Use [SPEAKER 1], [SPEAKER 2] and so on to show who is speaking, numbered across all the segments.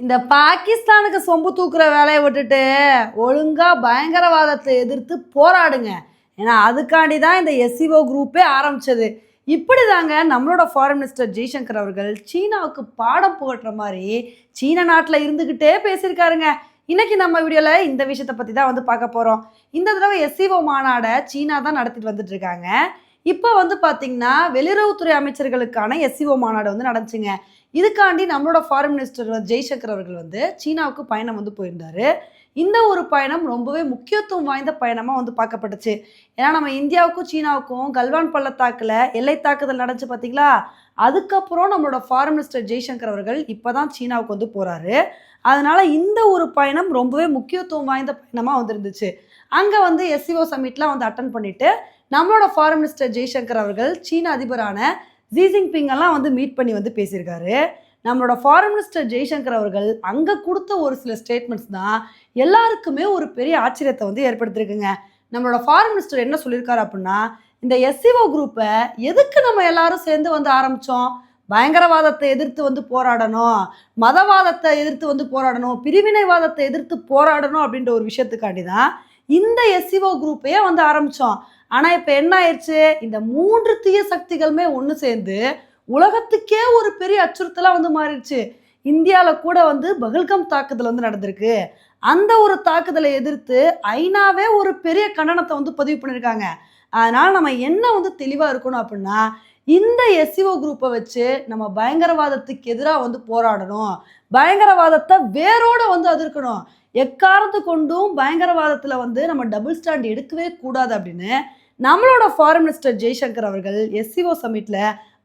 [SPEAKER 1] இந்த பாகிஸ்தானுக்கு சொம்பு தூக்குற வேலையை விட்டுட்டு ஒழுங்காக பயங்கரவாதத்தை எதிர்த்து போராடுங்க. ஏன்னா அதுக்காண்டி தான் இந்த எஸ்சிஓ குரூப்பே ஆரம்பித்தது இப்படி தாங்க நம்மளோட ஃபாரின் மினிஸ்டர் ஜெய்சங்கர் அவர்கள் சீனாவுக்கு பாடம் புகட்டுற மாதிரி சீன நாட்டில் இருந்துக்கிட்டே பேசியிருக்காருங்க. இன்றைக்கி நம்ம வீடியோவில் இந்த விஷயத்தை பற்றி தான் வந்து பார்க்க போகிறோம் இந்த தடவை எஸ்சிஓ மாநாடை சீனா தான் நடத்திட்டு வந்துட்டு இருக்காங்க. இப்போ வந்து பார்த்தீங்கன்னா வெளியுறவுத்துறை அமைச்சர்களுக்கான எஸ்சிஓ மாநாடு வந்து நடந்துச்சுங்க. இதுக்காண்டி நம்மளோட ஃபாரின் மினிஸ்டர் ஜெய்சங்கர் அவர்கள் வந்து சீனாவுக்கு பயணம் வந்து போயிருந்தாரு. இந்த ஒரு பயணம் ரொம்பவே முக்கியத்துவம் வாய்ந்த பயணமாக வந்து பார்க்கப்பட்டுச்சு. ஏன்னா நம்ம இந்தியாவுக்கும் சீனாவுக்கும் கல்வான் பள்ளத்தாக்கில் எல்லை தாக்குதல் நடந்துச்சு பார்த்தீங்களா அதுக்கப்புறம் நம்மளோட ஃபாரின் மினிஸ்டர் ஜெய்சங்கர் அவர்கள் இப்போ தான் சீனாவுக்கு வந்து போகிறாரு அதனால் இந்த ஒரு பயணம் ரொம்பவே முக்கியத்துவம் வாய்ந்த பயணமாக வந்துருந்துச்சு. அங்கே வந்து எஸ்சிஓ சமிட்லாம் வந்து அட்டன் பண்ணிவிட்டு நம்மளோட ஃபாரின் மினிஸ்டர் ஜெய்சங்கர் அவர்கள் சீன அதிபரான ஜி ஜின்பிங் எல்லாம் வந்து மீட் பண்ணி வந்து பேசியிருக்காரு. நம்மளோட ஃபாரின் மினிஸ்டர் ஜெய்சங்கர் அவர்கள் அங்கே கொடுத்த ஒரு சில ஸ்டேட்மெண்ட்ஸ் தான் எல்லாருக்குமே ஒரு பெரிய ஆச்சரியத்தை வந்து ஏற்படுத்திருக்குங்க நம்மளோட ஃபாரின் மினிஸ்டர் என்ன சொல்லியிருக்காரு அப்படின்னா இந்த எஸ்சிஓ குரூப்பை எதுக்கு நம்ம எல்லாரும் சேர்ந்து வந்து ஆரம்பித்தோம் பயங்கரவாதத்தை எதிர்த்து வந்து போராடணும் மதவாதத்தை எதிர்த்து வந்து போராடணும் பிரிவினைவாதத்தை எதிர்த்து போராடணும் அப்படின்ற ஒரு விஷயத்துக்காண்டி தான் இந்த எஸ்சிஓ குரூப்பையே வந்து ஆரம்பித்தோம் ஆனால் இப்போ என்ன ஆயிடுச்சு இந்த மூன்று தீய சக்திகளுமே ஒன்று சேர்ந்து உலகத்துக்கே ஒரு பெரிய அச்சுறுத்தலாக வந்து மாறிடுச்சு. இந்தியாவில் கூட வந்து பகல்கம் தாக்குதல் வந்து நடந்திருக்கு. அந்த ஒரு தாக்குதலை எதிர்த்து ஐநாவே ஒரு பெரிய கண்டனத்தை வந்து பதிவு பண்ணியிருக்காங்க அதனால் நம்ம என்ன வந்து தெளிவாக இருக்கணும் அப்படின்னா இந்த எஸ்சிஓ குரூப்பை வச்சு நம்ம பயங்கரவாதத்துக்கு எதிராக வந்து போராடணும். பயங்கரவாதத்தை வேரோட வந்து அதிர்க்கணும் எக்காரணத்து கொண்டும் பயங்கரவாதத்தில் வந்து நம்ம டபுள் ஸ்டாண்ட் எடுக்கவே கூடாது அப்படின்னு நம்மளோட ஃபாரின் மினிஸ்டர் ஜெய்சங்கர் அவர்கள் எஸ்சிஓ சமிட்ல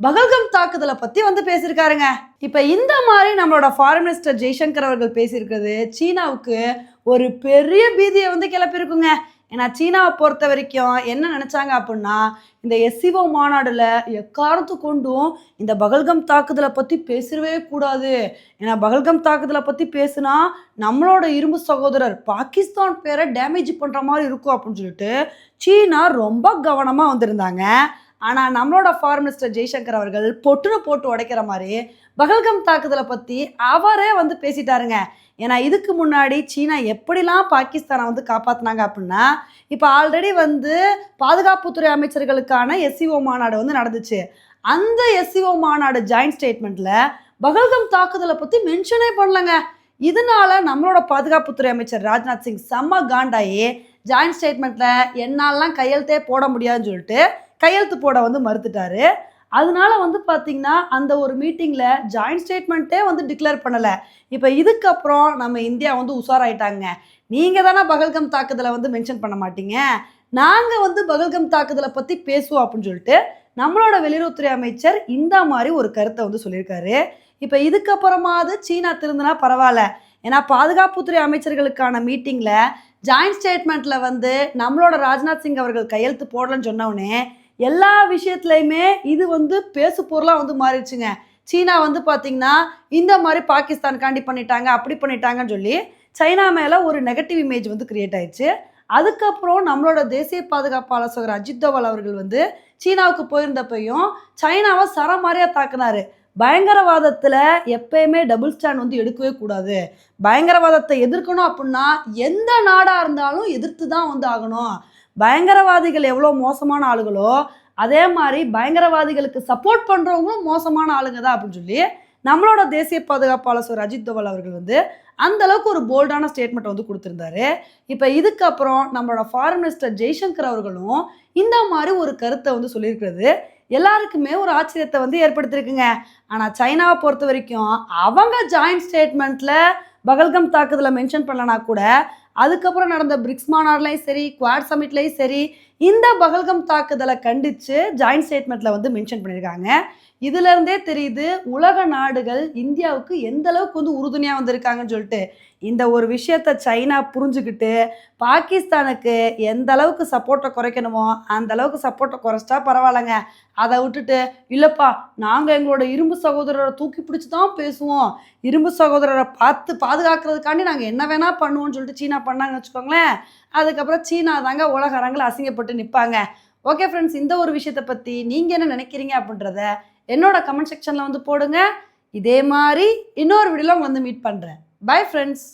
[SPEAKER 1] பகல்கம் தாக்குதலை பற்றி வந்து பேசியிருக்காருங்க. இப்போ இந்த மாதிரி நம்மளோட ஃபாரின் மினிஸ்டர் ஜெய்சங்கர் அவர்கள் பேசியிருக்கிறது சீனாவுக்கு ஒரு பெரிய பீதியை வந்து கிளப்பியிருக்குங்க. ஏன்னா சீனாவை பொறுத்த வரைக்கும் என்ன நினச்சாங்க அப்படின்னா இந்த எஸ்சிஓ மாநாடுல எக்காரணத்து கொண்டும் இந்த பகல்கம் தாக்குதலை பற்றி பேசவே கூடாது. ஏன்னா பகல்கம் தாக்குதலை பற்றி பேசுனா நம்மளோட இரும்பு சகோதரர் பாகிஸ்தான் பேரை டேமேஜ் பண்ணுற மாதிரி இருக்கும் அப்படின்னு சொல்லிட்டு சீனா ரொம்ப கவனமாக வந்திருந்தாங்க. ஆனால் நம்மளோட ஃபாரின் மினிஸ்டர் ஜெய்சங்கர் அவர்கள் பொட்டுன்னு போட்டு உடைக்கிற மாதிரி பகல்கம் தாக்குதலை பற்றி அவரே வந்து பேசிட்டாருங்க. ஏன்னா இதுக்கு முன்னாடி சீனா எப்படிலாம் பாகிஸ்தானை வந்து காப்பாற்றினாங்க அப்படின்னா இப்போ ஆல்ரெடி வந்து பாதுகாப்புத்துறை அமைச்சர்களுக்கான எஸ்சிஓ மாநாடு வந்து நடந்துச்சு. அந்த எஸ்சிஓ மாநாடு ஜாயிண்ட் ஸ்டேட்மெண்ட்டில் பகல்கம் தாக்குதலை பற்றி மென்ஷனே பண்ணலங்க. இதனால நம்மளோட பாதுகாப்புத்துறை அமைச்சர் ராஜ்நாத் சிங் செம்ம காண்டாயி ஜாயின்ட் ஸ்டேட்மெண்ட்டில் என்னாலலாம் கையெழுத்தே போட முடியாதுன்னு சொல்லிட்டு கையெழுத்து போட வந்து மறுத்துட்டாரு. அதனால வந்து பார்த்தீங்கன்னா அந்த ஒரு மீட்டிங்கில் ஜாயிண்ட் ஸ்டேட்மெண்ட்டே வந்து டிக்ளேர் பண்ணலை. இப்போ இதுக்கப்புறம் நம்ம இந்தியா வந்து உஷாராயிட்டாங்க. நீங்கள் தானே பகல்கம் தாக்குதலை வந்து மென்ஷன் பண்ண மாட்டீங்க. நாங்கள் வந்து பகல்கம் தாக்குதலை பற்றி பேசுவோம் அப்படின்னு சொல்லிட்டு நம்மளோட வெளியுறவுத்துறை அமைச்சர் இந்த மாதிரி ஒரு கருத்தை வந்து சொல்லியிருக்காரு. இப்போ இதுக்கப்புறமாவது சீனா திருந்தினா பரவாயில்ல. ஏன்னா பாதுகாப்புத்துறை அமைச்சர்களுக்கான மீட்டிங்கில் ஜாயிண்ட் ஸ்டேட்மெண்ட்டில் வந்து நம்மளோட ராஜ்நாத் சிங் அவர்கள் கையெழுத்து போடலன்னு சொன்னவுடனே எல்லா விஷயத்துலையுமே இது வந்து பேசு பொருளாக வந்து மாறிடுச்சுங்க. சீனா வந்து பார்த்திங்கன்னா இந்த மாதிரி பாகிஸ்தானுக்காண்டி பண்ணிட்டாங்க அப்படி பண்ணிட்டாங்கன்னு சொல்லி சைனா மேலே ஒரு நெகட்டிவ் இமேஜ் வந்து கிரியேட் ஆயிடுச்சு. அதுக்கப்புறம் நம்மளோட தேசிய பாதுகாப்பு ஆலோசகர் அஜித் தோவல் அவர்கள் வந்து சீனாவுக்கு போயிருந்தப்பையும் சைனாவை சரமாரியாக தாக்குனாரு. பயங்கரவாதத்தில் எப்பயுமே டபுள் ஸ்டாண்ட் வந்து எடுக்கவே கூடாது. பயங்கரவாதத்தை எதிர்க்கணும் அப்படின்னா எந்த நாடாக இருந்தாலும் எதிர்த்து தான் வந்து ஆகணும். பயங்கரவாதிகள் எவ்வளோ மோசமான ஆளுகளோ அதே மாதிரி பயங்கரவாதிகளுக்கு சப்போர்ட் பண்ணுறவங்களும் மோசமான ஆளுங்க தான் அப்படின்னு சொல்லி நம்மளோட தேசிய பாதுகாப்பாளர் அஜித் தோவல் அவர்கள் வந்து அந்த அளவுக்கு ஒரு போல்டான ஸ்டேட்மெண்ட் வந்து கொடுத்துருந்தாரு. இப்போ இதுக்கப்புறம் நம்மளோட ஃபாரின் மினிஸ்டர் ஜெய்சங்கர் அவர்களும் இந்த மாதிரி ஒரு கருத்தை வந்து சொல்லியிருக்கிறது. எல்லாருக்குமே ஒரு ஆச்சரியத்தை வந்து ஏற்படுத்தியிருக்குங்க. ஆனால் சைனாவை பொறுத்த வரைக்கும் அவங்க ஜாயின்ட் ஸ்டேட்மெண்ட்டில் பகல்கம் தாக்குதலை மென்ஷன் பண்ணலனா கூட அதுக்கப்புறம் நடந்த பிரிக்ஸ் மாநாடுலையும் சரி குவாட் சமிட்லையும் சரி இந்த பகல்கம் தாக்குதலை கண்டித்து ஜாயிண்ட் ஸ்டேட்மெண்ட்டில் வந்து மென்ஷன் பண்ணியிருக்காங்க இதுலேருந்தே தெரியுது உலக நாடுகள் இந்தியாவுக்கு எந்த அளவுக்கு வந்து உறுதுணையாக வந்திருக்காங்கன்னு சொல்லிட்டு இந்த ஒரு விஷயத்த சைனா புரிஞ்சுக்கிட்டு பாகிஸ்தானுக்கு எந்த அளவுக்கு சப்போர்ட்டை குறைக்கணுமோ அந்த அளவுக்கு சப்போர்ட்டை குறைச்சிட்டா பரவாயில்லைங்க. அதை விட்டுட்டு இல்லைப்பா நாங்கள் எங்களோட இரும்பு சகோதரரை தூக்கி பிடிச்சி தான் பேசுவோம். இரும்பு சகோதரரை பார்த்து பாதுகாக்கிறதுக்காண்டி நாங்கள் என்ன வேணால் பண்ணுவோம்னு சொல்லிட்டு சீனா பண்ணாங்கன்னு வச்சுக்கோங்களேன். அதுக்கப்புறம் சீனா தாங்க உலக அரங்கில் அசிங்கப்பட்டு நிற்பாங்க ஓகே ஃப்ரெண்ட்ஸ் இந்த ஒரு விஷயத்தை பற்றி நீங்கள் என்ன நினைக்கிறீங்க அப்படின்றத என்னோட கமெண்ட் செக்ஷனில் வந்து போடுங்க. இதே மாதிரி இன்னொரு வீடியோவில் வந்து மீட் பண்ணுறேன் பை ஃப்ரெண்ட்ஸ்